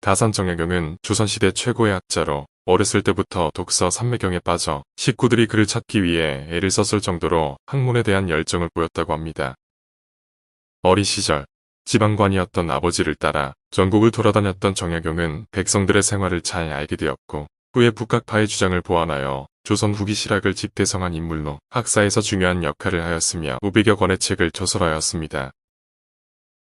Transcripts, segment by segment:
다산 정약용은 조선시대 최고의 학자로 어렸을 때부터 독서 삼매경에 빠져 식구들이 그를 찾기 위해 애를 썼을 정도로 학문에 대한 열정을 보였다고 합니다. 어린 시절 지방관이었던 아버지를 따라 전국을 돌아다녔던 정약용은 백성들의 생활을 잘 알게 되었고 후에 북학파의 주장을 보완하여 조선 후기 실학을 집대성한 인물로 학사에서 중요한 역할을 하였으며 500여 권의 책을 저술하였습니다.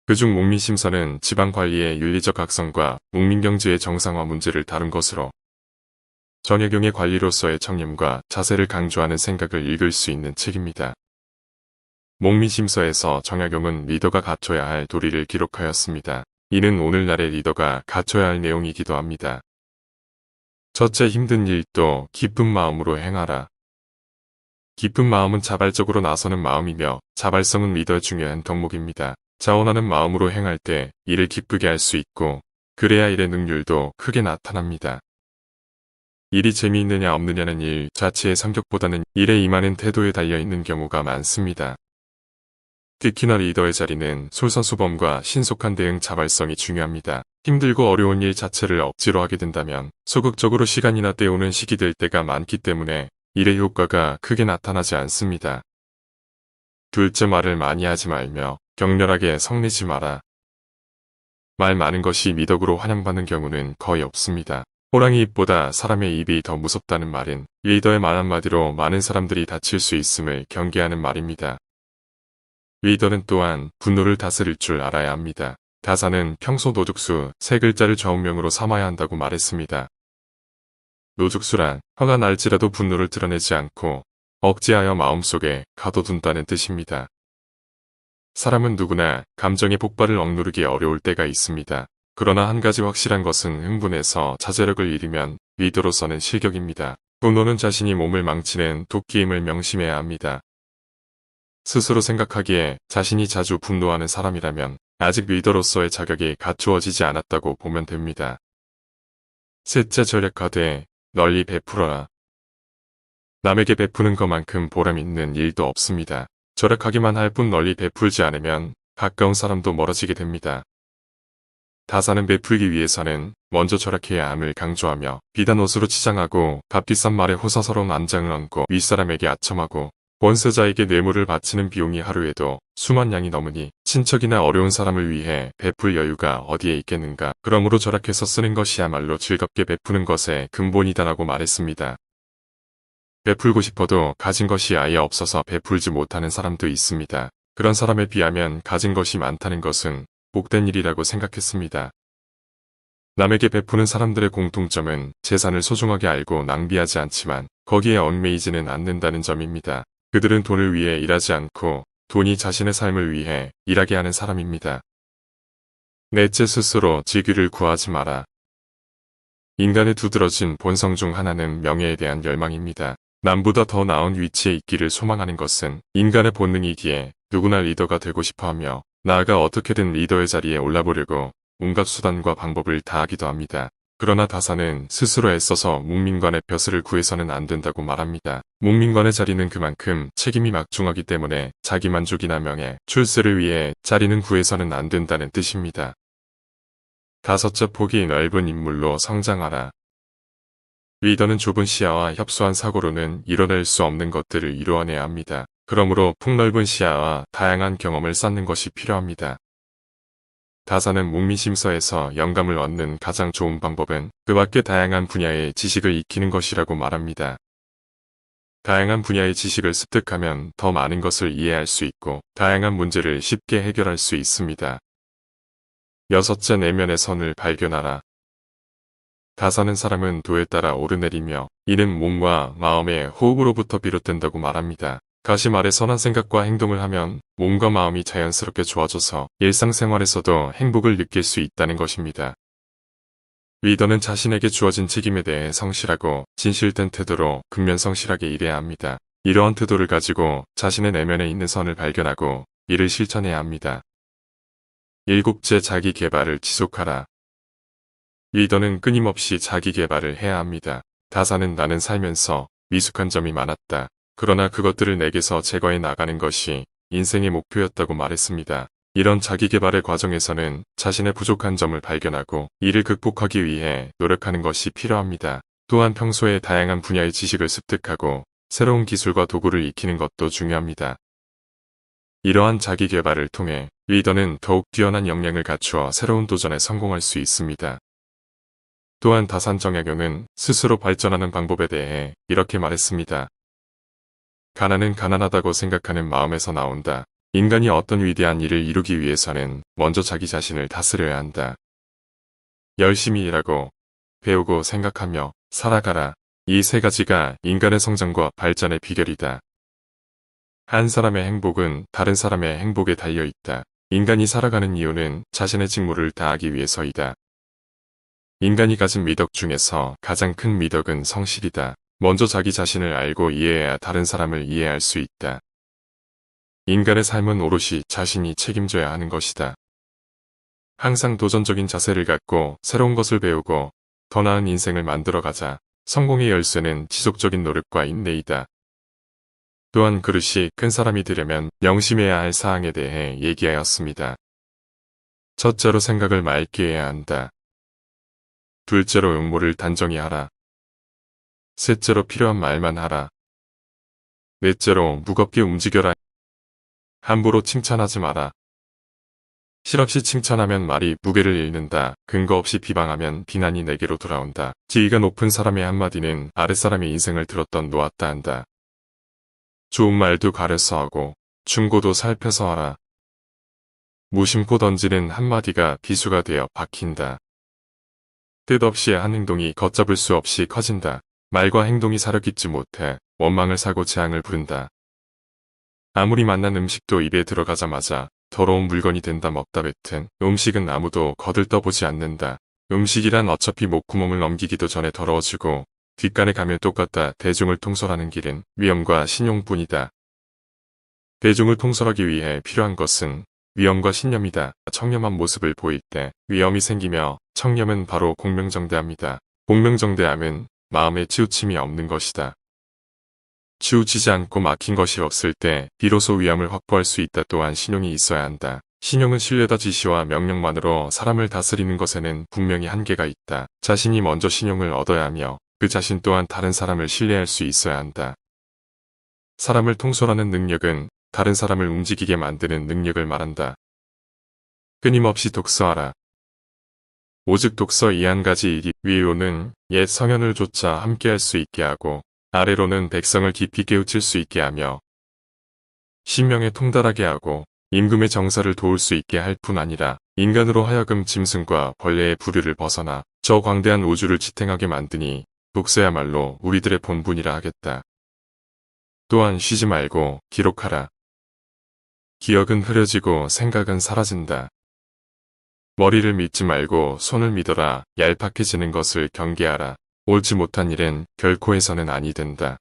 그중 목민심서는 지방관리의 윤리적 각성과 국민경제의 정상화 문제를 다룬 것으로 정약용의 관리로서의 청렴과 자세를 강조하는 생각을 읽을 수 있는 책입니다. 목민심서에서 정약용은 리더가 갖춰야 할 도리를 기록하였습니다. 이는 오늘날의 리더가 갖춰야 할 내용이기도 합니다. 첫째 힘든 일도 기쁜 마음으로 행하라. 기쁜 마음은 자발적으로 나서는 마음이며 자발성은 리더의 중요한 덕목입니다. 자원하는 마음으로 행할 때 일을 기쁘게 할 수 있고 그래야 일의 능률도 크게 나타납니다. 일이 재미있느냐 없느냐는 일 자체의 성격보다는 일에 임하는 태도에 달려있는 경우가 많습니다. 특히나 리더의 자리는 솔선수범과 신속한 대응 자발성이 중요합니다. 힘들고 어려운 일 자체를 억지로 하게 된다면 소극적으로 시간이나 때우는 시기 될 때가 많기 때문에 일의 효과가 크게 나타나지 않습니다. 둘째 말을 많이 하지 말며 격렬하게 성내지 마라. 말 많은 것이 미덕으로 환영받는 경우는 거의 없습니다. 호랑이 입보다 사람의 입이 더 무섭다는 말은 리더의 말 한마디로 많은 사람들이 다칠 수 있음을 경계하는 말입니다. 리더는 또한 분노를 다스릴 줄 알아야 합니다. 다사는 평소 노죽수 세 글자를 좌우명으로 삼아야 한다고 말했습니다. 노죽수란 화가 날지라도 분노를 드러내지 않고 억제하여 마음속에 가둬둔다는 뜻입니다. 사람은 누구나 감정의 폭발을 억누르기 어려울 때가 있습니다. 그러나 한 가지 확실한 것은 흥분해서 자제력을 잃으면 리더로서는 실격입니다. 분노는 자신이 몸을 망치는 도끼임을 명심해야 합니다. 스스로 생각하기에 자신이 자주 분노하는 사람이라면 아직 리더로서의 자격이 갖추어지지 않았다고 보면 됩니다. 셋째 절약하되 널리 베풀어라. 남에게 베푸는 것만큼 보람 있는 일도 없습니다. 절약하기만 할 뿐 널리 베풀지 않으면 가까운 사람도 멀어지게 됩니다. 다사는 베풀기 위해서는 먼저 절약해야 함을 강조하며 비단 옷으로 치장하고 값비싼 말에 호사스러운 안장을 얹고 윗사람에게 아첨하고 원세자에게 뇌물을 바치는 비용이 하루에도 수만 양이 넘으니 친척이나 어려운 사람을 위해 베풀 여유가 어디에 있겠는가. 그러므로 절약해서 쓰는 것이야말로 즐겁게 베푸는 것의 근본이다라고 말했습니다. 베풀고 싶어도 가진 것이 아예 없어서 베풀지 못하는 사람도 있습니다. 그런 사람에 비하면 가진 것이 많다는 것은 복된 일이라고 생각했습니다. 남에게 베푸는 사람들의 공통점은 재산을 소중하게 알고 낭비하지 않지만 거기에 얽매이지는 않는다는 점입니다. 그들은 돈을 위해 일하지 않고 돈이 자신의 삶을 위해 일하게 하는 사람입니다. 넷째 스스로 직위를 구하지 마라. 인간의 두드러진 본성 중 하나는 명예에 대한 열망입니다. 남보다 더 나은 위치에 있기를 소망하는 것은 인간의 본능이기에 누구나 리더가 되고 싶어하며 나아가 어떻게든 리더의 자리에 올라보려고 온갖 수단과 방법을 다하기도 합니다. 그러나 다사는 스스로 애써서 묵민관의 벼슬을 구해서는 안 된다고 말합니다. 묵민관의 자리는 그만큼 책임이 막중하기 때문에 자기 만족이나 명예, 출세를 위해 자리는 구해서는 안 된다는 뜻입니다. 다섯째 폭이 넓은 인물로 성장하라. 리더는 좁은 시야와 협소한 사고로는 이뤄낼 수 없는 것들을 이루어내야 합니다. 그러므로 폭넓은 시야와 다양한 경험을 쌓는 것이 필요합니다. 다사는 묵미심서에서 영감을 얻는 가장 좋은 방법은 그 밖의 다양한 분야의 지식을 익히는 것이라고 말합니다. 다양한 분야의 지식을 습득하면 더 많은 것을 이해할 수 있고 다양한 문제를 쉽게 해결할 수 있습니다. 여섯째 내면의 선을 발견하라. 다사는 사람은 도에 따라 오르내리며 이는 몸과 마음의 호흡으로부터 비롯된다고 말합니다. 가시 말에 선한 생각과 행동을 하면 몸과 마음이 자연스럽게 좋아져서 일상생활에서도 행복을 느낄 수 있다는 것입니다. 리더는 자신에게 주어진 책임에 대해 성실하고 진실된 태도로 근면 성실하게 일해야 합니다. 이러한 태도를 가지고 자신의 내면에 있는 선을 발견하고 이를 실천해야 합니다. 일곱째 자기 개발을 지속하라. 리더는 끊임없이 자기 개발을 해야 합니다. 다사는 나는 살면서 미숙한 점이 많았다. 그러나 그것들을 내게서 제거해 나가는 것이 인생의 목표였다고 말했습니다. 이런 자기 개발의 과정에서는 자신의 부족한 점을 발견하고 이를 극복하기 위해 노력하는 것이 필요합니다. 또한 평소에 다양한 분야의 지식을 습득하고 새로운 기술과 도구를 익히는 것도 중요합니다. 이러한 자기 개발을 통해 리더는 더욱 뛰어난 역량을 갖추어 새로운 도전에 성공할 수 있습니다. 또한 다산 정약용은 스스로 발전하는 방법에 대해 이렇게 말했습니다. 가난은 가난하다고 생각하는 마음에서 나온다. 인간이 어떤 위대한 일을 이루기 위해서는 먼저 자기 자신을 다스려야 한다. 열심히 일하고 배우고 생각하며 살아가라. 이 세 가지가 인간의 성장과 발전의 비결이다. 한 사람의 행복은 다른 사람의 행복에 달려 있다. 인간이 살아가는 이유는 자신의 직무를 다하기 위해서이다. 인간이 가진 미덕 중에서 가장 큰 미덕은 성실이다. 먼저 자기 자신을 알고 이해해야 다른 사람을 이해할 수 있다. 인간의 삶은 오롯이 자신이 책임져야 하는 것이다. 항상 도전적인 자세를 갖고 새로운 것을 배우고 더 나은 인생을 만들어가자. 성공의 열쇠는 지속적인 노력과 인내이다. 또한 그릇이 큰 사람이 되려면 명심해야 할 사항에 대해 얘기하였습니다. 첫째로 생각을 맑게 해야 한다. 둘째로 용모를 단정히 하라. 셋째로 필요한 말만 하라. 넷째로 무겁게 움직여라. 함부로 칭찬하지 마라. 실없이 칭찬하면 말이 무게를 잃는다. 근거 없이 비방하면 비난이 내게로 돌아온다. 지위가 높은 사람의 한마디는 아랫사람의 인생을 들었던 놓았다 한다. 좋은 말도 가려서 하고 충고도 살펴서 하라. 무심코 던지는 한마디가 비수가 되어 박힌다. 뜻없이 한 행동이 걷잡을 수 없이 커진다. 말과 행동이 사려끼지 못해 원망을 사고 재앙을 부른다. 아무리 맛난 음식도 입에 들어가자마자 더러운 물건이 된다 먹다 뱉은 음식은 아무도 거들떠보지 않는다. 음식이란 어차피 목구멍을 넘기기도 전에 더러워지고 뒷간에 가면 똑같다. 대중을 통솔하는 길은 위험과 신용뿐이다. 대중을 통솔하기 위해 필요한 것은 위험과 신념이다. 청렴한 모습을 보일 때 위험이 생기며 청렴은 바로 공명정대합니다. 공명정대함은 마음에 치우침이 없는 것이다. 치우치지 않고 막힌 것이 없을 때 비로소 위험을 확보할 수 있다 또한 신용이 있어야 한다. 신용은 신뢰다 지시와 명령만으로 사람을 다스리는 것에는 분명히 한계가 있다. 자신이 먼저 신용을 얻어야 하며 그 자신 또한 다른 사람을 신뢰할 수 있어야 한다. 사람을 통솔하는 능력은 다른 사람을 움직이게 만드는 능력을 말한다. 끊임없이 독서하라. 오직 독서 이 한 가지 일이 위로는 옛 성현을 조차 함께할 수 있게 하고 아래로는 백성을 깊이 깨우칠 수 있게 하며 신명에 통달하게 하고 임금의 정사를 도울 수 있게 할 뿐 아니라 인간으로 하여금 짐승과 벌레의 부류를 벗어나 저 광대한 우주를 지탱하게 만드니 독서야말로 우리들의 본분이라 하겠다. 또한 쉬지 말고 기록하라. 기억은 흐려지고 생각은 사라진다. 머리를 믿지 말고 손을 믿어라. 얄팍해지는 것을 경계하라. 옳지 못한 일은 결코 해서는 아니 된다.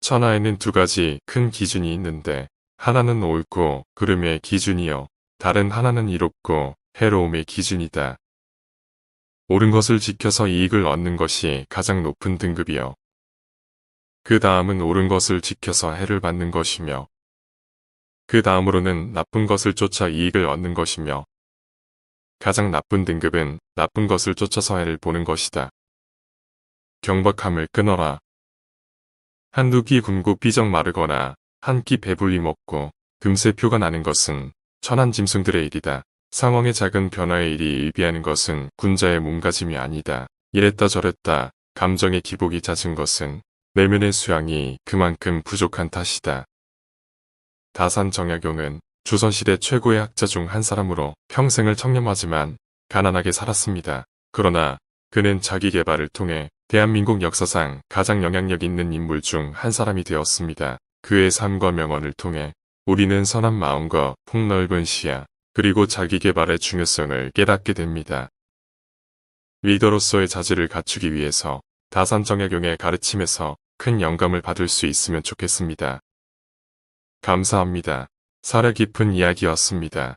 천하에는 두 가지 큰 기준이 있는데 하나는 옳고 그름의 기준이요. 다른 하나는 이롭고 해로움의 기준이다. 옳은 것을 지켜서 이익을 얻는 것이 가장 높은 등급이요. 그 다음은 옳은 것을 지켜서 해를 받는 것이며 그 다음으로는 나쁜 것을 쫓아 이익을 얻는 것이며 가장 나쁜 등급은 나쁜 것을 쫓아서 해를 보는 것이다. 경박함을 끊어라. 한두 끼 굶고 삐적 마르거나 한 끼 배불리 먹고 금세 표가 나는 것은 천한 짐승들의 일이다. 상황의 작은 변화의 일이 일비하는 것은 군자의 몸가짐이 아니다. 이랬다 저랬다 감정의 기복이 잦은 것은 내면의 수양이 그만큼 부족한 탓이다. 다산 정약용은 조선시대 최고의 학자 중 한 사람으로 평생을 청렴하지만 가난하게 살았습니다. 그러나 그는 자기 개발을 통해 대한민국 역사상 가장 영향력 있는 인물 중 한 사람이 되었습니다. 그의 삶과 명언을 통해 우리는 선한 마음과 폭넓은 시야, 그리고 자기 개발의 중요성을 깨닫게 됩니다. 리더로서의 자질을 갖추기 위해서 다산 정약용의 가르침에서 큰 영감을 받을 수 있으면 좋겠습니다. 감사합니다. 사려 깊은 이야기였습니다.